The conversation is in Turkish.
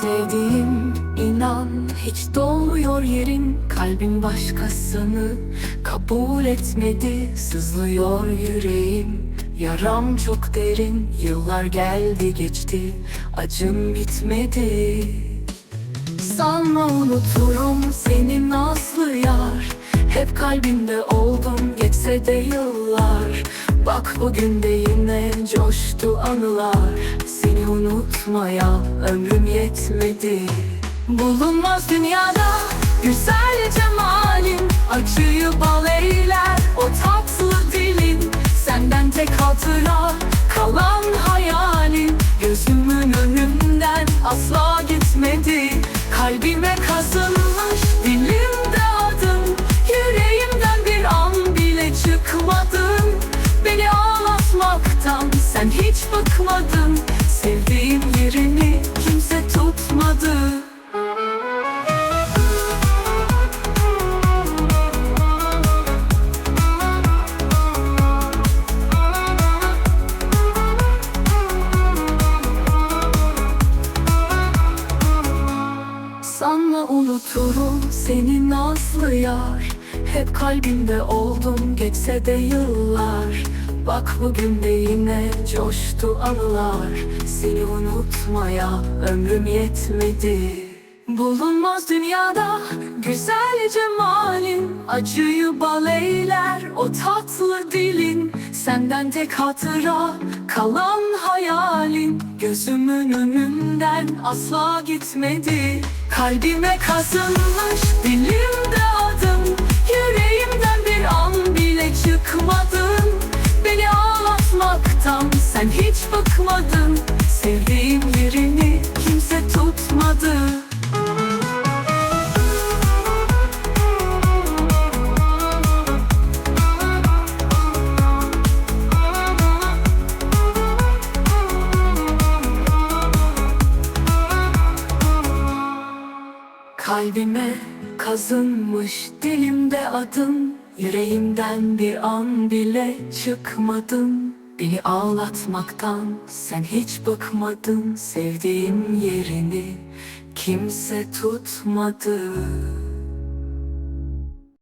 Sevdiğim inan hiç dolmuyor yerin. Kalbin başkasını kabul etmedi Sızlıyor yüreğim. Yaram çok derin Yıllar geldi geçti Acım bitmedi. Sanma unuturum seni nazlı yar. Hep kalbimde oldun geçse de yıllar Bak bugün de yine coştu anılar. Seni unutmaya ömrüm yetmedi. Bulunmaz dünyada güzel cemalin Acıyı bal eyler o tatlı dilin. Senden tek hatıra kalan hayalin. Gözümün önünden asla gitmedi. Kalbime kazınmış sen hiç bıkmadın Sevdiğim yerini kimse tutmadı. Sanma unuturum seni nazlı yar. Hep kalbimde oldun geçse de yıllar Bak bugün de yine coştu anılar. Seni unutmaya ömrüm yetmedi. Bulunmaz dünyada güzel cemalin. Acıyı bal eyler o tatlı dilin. Senden tek hatıra kalan hayalin. Gözümün önünden asla gitmedi. Kalbime kazınmış dilimde kimse tutmadı Kalbime kazınmış dilimde adın Yüreğimden bir an bile çıkmadın Beni ağlatmaktan sen hiç bıkmadın Sevdiğim yerini kimse tutmadı